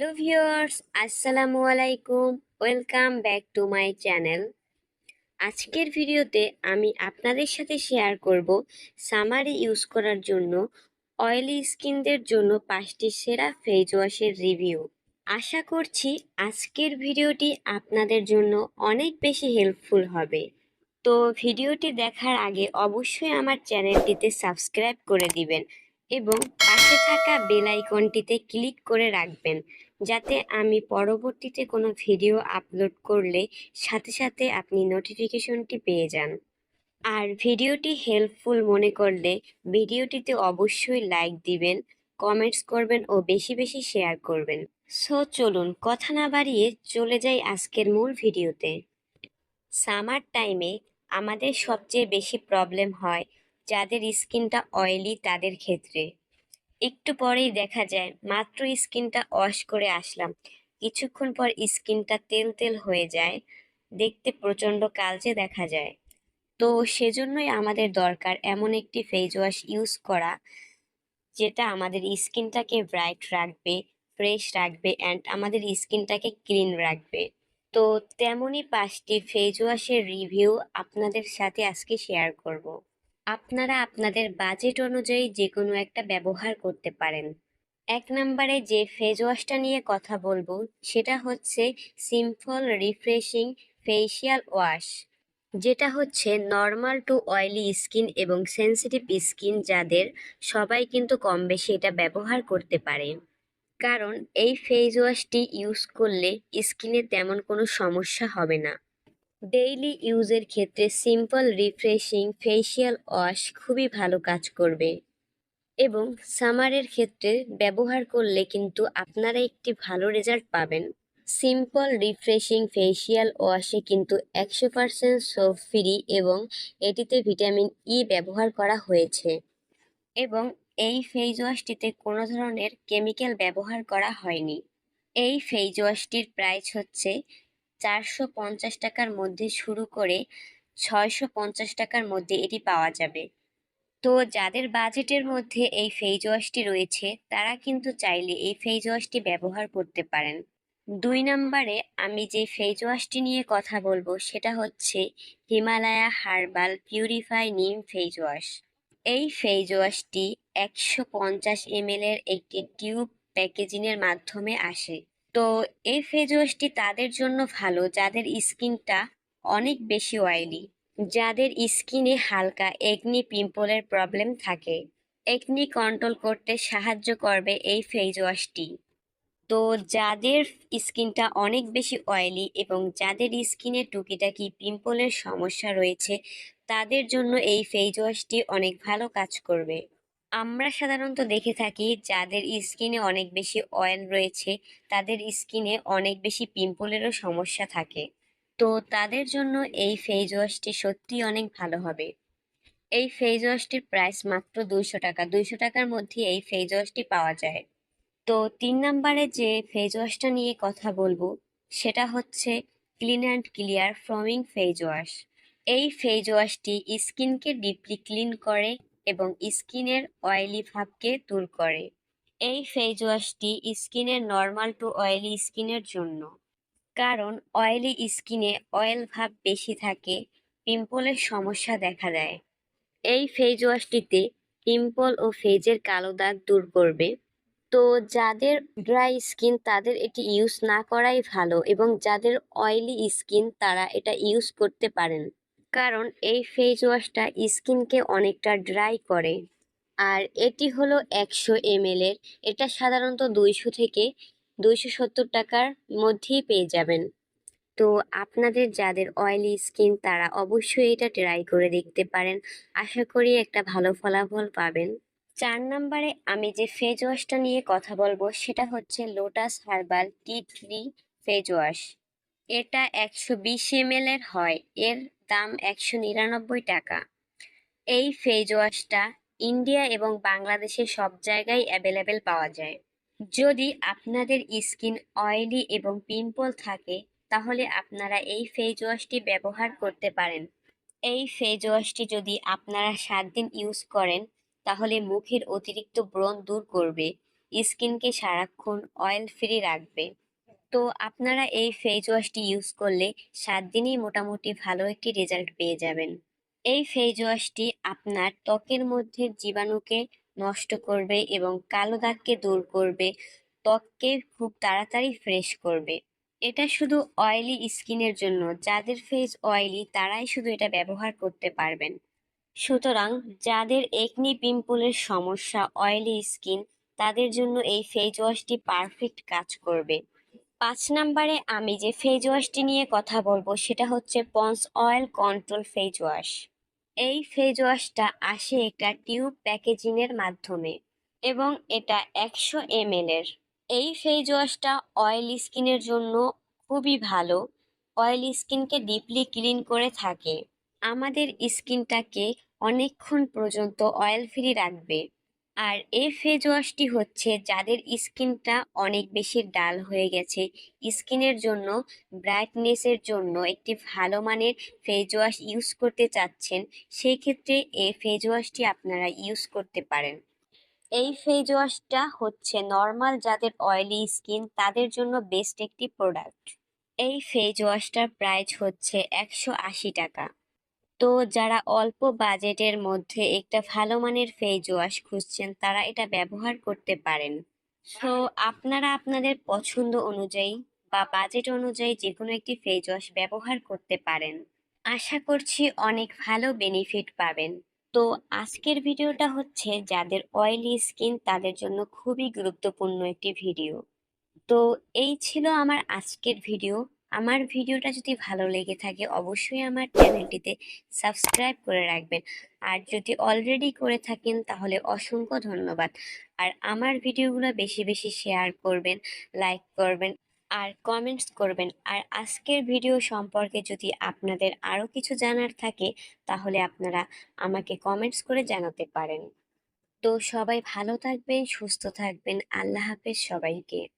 Hello viewers, আসসালামু আলাইকুম। Welcome back to my channel আজকের ভিডিওতে আমি আপনাদের সাথে শেয়ার করব সামারে ইউজ করার জন্য অয়েলি স্কিনদের জন্য পাঁচটি সেরা ফেস ওয়াশের রিভিউ আশা করছি আজকের ভিডিওটি আপনাদের জন্য অনেক বেশি হেল্পফুল হবে। তো ভিডিওটি দেখার আগে অবশ্যই আমার চ্যানেলটিতে সাবস্ক্রাইব করে দিবেন এবং পাশে থাকা বেল আইকনটিতে ক্লিক করে রাখবেন। যাতে আমি পরবর্তীতে কোনো ভিডিও আপলোড করলে সাথে সাথে আপনি নোটিফিকেশনটি পেয়ে যান। আর ভিডিওটি হেল্পফুল মনে করলে ভিডিওটিতে অবশ্যই লাইক দিবেন কমেন্টস করবেন ও বেশি বেশি শেয়ার করবেন। সো চলুন কথা না বাড়িয়ে চলে যাই আজকের মূল ভিডিওতে। সামার টাইমে আমাদের সবচেয়ে বেশি প্রবলেম হয় যাদের স্কিনটা অয়েলি তাদের ক্ষেত্রে। একটু পরেই দেখা যায়, মাত্র স্কিনটা ওয়াশ করে আসলাম। কিছুক্ষণ পর স্কিনটা তেল তেল হয়ে যায়, দেখতে প্রচণ্ড কালচে দেখা যায়। তো সেজন্যই আমাদের দরকার এমন একটি ফেস ওয়াশ ইউজ করা, যেটা আমাদের স্কিনটাকে ব্রাইট রাখবে ফ্রেশ রাখবে অ্যান্ড আমাদের স্কিনটাকে ক্লিন রাখবে। তো তেমনই পাঁচটি ফেস ওয়াশের রিভিউ আপনাদের সাথে আজকে শেয়ার করব। আপনারা আপনাদের বাজেট অনুযায়ী যে কোনো একটা ব্যবহার করতে পারেন। এক নম্বরে যে ফেস ওয়াশটা নিয়ে কথা বলব, সেটা হচ্ছে সিম্পল রিফ্রেশিং ফেসিয়াল ওয়াশ যেটা হচ্ছে নর্মাল টু অয়েলি স্কিন এবং সেনসিটিভ স্কিন যাদের সবাই কিন্তু কম বেশি এটা ব্যবহার করতে পারে। কারণ এই ফেস ওয়াশটি ইউজ করলে স্কিনে তেমন কোনো সমস্যা হবে না। ডেইলি ইউজের ক্ষেত্রে সিম্পল রিফ্রেশিং ফেসিয়াল ওয়াশ খুবই ভালো কাজ করবে। এবং সামারের ক্ষেত্রে ব্যবহার করলে কিন্তু আপনারা একটি ভালো রেজাল্ট পাবেন। সিম্পল রিফ্রেশিং ফেসিয়াল ওয়াশে কিন্তু একশো পারসেন্ট সোপ ফ্রি এবং এটিতে ভিটামিন ই ব্যবহার করা হয়েছে। এবং এই ফেস ওয়াশটিতে কোনো ধরনের কেমিক্যাল ব্যবহার করা হয়নি। এই ফেস ওয়াশটির প্রাইস হচ্ছে চারশো পঞ্চাশ টাকার মধ্যে শুরু করে ছয়শো পঞ্চাশ টাকার মধ্যে এটি পাওয়া যাবে। তো যাদের বাজেটের মধ্যে এই ফেস ওয়াশটি রয়েছে, তারা কিন্তু চাইলে এই ফেস ওয়াশটি ব্যবহার করতে পারেন। দুই নম্বরে আমি যে ফেস ওয়াশটি নিয়ে কথা বলব, সেটা হচ্ছে Himalaya herbal purify neem face wash. এই ফেস ওয়াশটি একশো পঞ্চাশ এম এর একটি টিউব প্যাকেজিংয়ের মাধ্যমে আসে। তো এই ফেস ওয়াশটি তাদের জন্য ভালো, যাদের স্কিনটা অনেক বেশি অয়েলি যাদের স্কিনে হালকা একনি পিম্পলের প্রবলেম থাকে। একনি কন্ট্রোল করতে সাহায্য করবে এই ফেস ওয়াশটি তো যাদের স্কিনটা অনেক বেশি অয়েলি এবং যাদের স্কিনে টুকিটাকি পিম্পলের সমস্যা রয়েছে, তাদের জন্য এই ফেস ওয়াশটি অনেক ভালো কাজ করবে। আমরা সাধারণত দেখে থাকি যাদের স্কিনে অনেক বেশি অয়েল রয়েছে, তাদের স্কিনে অনেক বেশি পিম্পলেরও সমস্যা থাকে। তো তাদের জন্য এই ফেস ওয়াশটি সত্যি অনেক ভালো হবে। এই ফেস ওয়াশটির প্রাইস মাত্র দুইশো টাকা। দুইশো টাকার মধ্যে এই ফেস ওয়াশটি পাওয়া যায়। তো তিন নম্বরে যে ফেস ওয়াশটা নিয়ে কথা বলব, সেটা হচ্ছে ক্লিন অ্যান্ড ক্লিয়ার ফ্রমিং ফেস ওয়াশ এই ফেস ওয়াশটি স্কিনকে ডিপলি ক্লিন করে এবং স্কিনের অয়েলি ভাবকে দূর করে। এই ফেস ওয়াশটি স্কিনের নর্মাল টু অয়েলি স্কিনের জন্য। কারণ অয়েলি স্কিনে অয়েল ভাব বেশি থাকে, পিম্পলের সমস্যা দেখা দেয়। এই ফেস ওয়াশটিতে পিম্পল ও ফেজের কালো দাগ দূর করবে। তো যাদের ড্রাই স্কিন তাদের এটি ইউজ না করাই ভালো এবং যাদের অয়েলি স্কিন তারা এটা ইউজ করতে পারেন। কারণ এই ফেস ওয়াশটা স্কিনকে অনেকটা ড্রাই করে। আর এটি হলো একশো এমএল এর। এটা সাধারণত দুইশো থেকে দুইশো সত্তর টাকার মধ্যেই পেয়ে যাবেন। তো আপনাদের যাদের অয়েলি স্কিন তারা অবশ্যই এটা ট্রাই করে দেখতে পারেন। আশা করি একটা ভালো ফলাফল পাবেন। চার নম্বরে আমি যে ফেস ওয়াশটা নিয়ে কথা বলব, সেটা হচ্ছে Lotus herbal tea tree face wash এটা একশো বিশ এমএল এর হয়। এর দাম একশো নিরানব্বই টাকা। এই ফেস ওয়াশটা ইন্ডিয়া এবং বাংলাদেশে সব জায়গায় অ্যাভেলেবেল পাওয়া যায়। যদি আপনাদের স্কিন অয়েলি এবং পিম্পল থাকে, তাহলে আপনারা এই ফেস ওয়াশটি ব্যবহার করতে পারেন। এই ফেস ওয়াশটি যদি আপনারা সাত দিন ইউজ করেন, তাহলে মুখের অতিরিক্ত ব্রণ দূর করবে, স্কিনকে সারাক্ষণ অয়েল ফ্রি রাখবে। তো আপনারা এই ফেস ওয়াশটি ইউজ করলে সাত দিনেই মোটামুটি ভালো একটি রেজাল্ট পেয়ে যাবেন। এই ফেস ওয়াশটি আপনার ত্বকের মধ্যে জীবাণুকে নষ্ট করবে এবং কালো দাগকে দূর করবে, ত্বককে খুব তাড়াতাড়ি ফ্রেশ করবে। এটা শুধু অয়েলি স্কিনের জন্য, যাদের ফেস অয়েলি তারাই শুধু এটা ব্যবহার করতে পারবেন। সুতরাং যাদের একনি পিম্পলের সমস্যা অয়েলি স্কিন তাদের জন্য এই ফেস ওয়াশটি পারফেক্ট কাজ করবে। পাঁচ নাম্বারে আমি যে ফেস ওয়াশটি নিয়ে কথা বলব, সেটা হচ্ছে Pond's oil control face wash এই ফেস ওয়াশটা আসে একটা টিউব প্যাকেজিংয়ের মাধ্যমে এবং এটা একশো এম এর। এই ফেস ওয়াশটা অয়েলি স্কিনের জন্য খুবই ভালো। অয়েলি স্কিনকে ডিপলি ক্লিন করে থাকে। আমাদের স্কিনটাকে অনেকক্ষণ পর্যন্ত অয়েল ফ্রি রাখবে। আর এই ফেস ওয়াশটি হচ্ছে যাদের স্কিনটা অনেক বেশি ডাল হয়ে গেছে। স্কিনের জন্য, ব্রাইটনেসের জন্য একটি ভালো মানের ফেস ওয়াশ ইউজ করতে চাচ্ছেন, সেই ক্ষেত্রে এই ফেস ওয়াশটি আপনারা ইউজ করতে পারেন। এই ফেস ওয়াশটা হচ্ছে নর্মাল যাদের অয়েলি স্কিন, তাদের জন্য বেস্ট একটি প্রোডাক্ট। এই ফেস ওয়াশটার প্রাইস হচ্ছে একশো আশি টাকা। তো যারা অল্প বাজেটের মধ্যে একটা ভালো মানের ফেস ওয়াশ খুঁজছেন, তারা এটা ব্যবহার করতে পারেন। সো আপনারা আপনাদের পছন্দ অনুযায়ী বা বাজেট অনুযায়ী যে কোনো একটি ফেস ওয়াশ ব্যবহার করতে পারেন। আশা করছি অনেক ভালো বেনিফিট পাবেন। তো আজকের ভিডিওটা হচ্ছে যাদের অয়েলি স্কিন, তাদের জন্য খুবই গুরুত্বপূর্ণ একটি ভিডিও। তো এই ছিল আমার আজকের ভিডিও। আমার ভিডিওটা যদি ভালো লেগে থাকে, অবশ্যই আমার চ্যানেলটিতে সাবস্ক্রাইব করে রাখবেন। আর যদি অলরেডি করে থাকেন, তাহলে অসংখ্য ধন্যবাদ। আর আমার ভিডিওগুলো বেশি বেশি শেয়ার করবেন লাইক করবেন, আর কমেন্টস করবেন। আর আজকের ভিডিও সম্পর্কে যদি আপনাদের আরও কিছু জানার থাকে, তাহলে আপনারা আমাকে কমেন্টস করে জানাতে পারেন। তো সবাই ভালো থাকবেন, সুস্থ থাকবেন। আল্লাহ হাফেজ সবাইকে।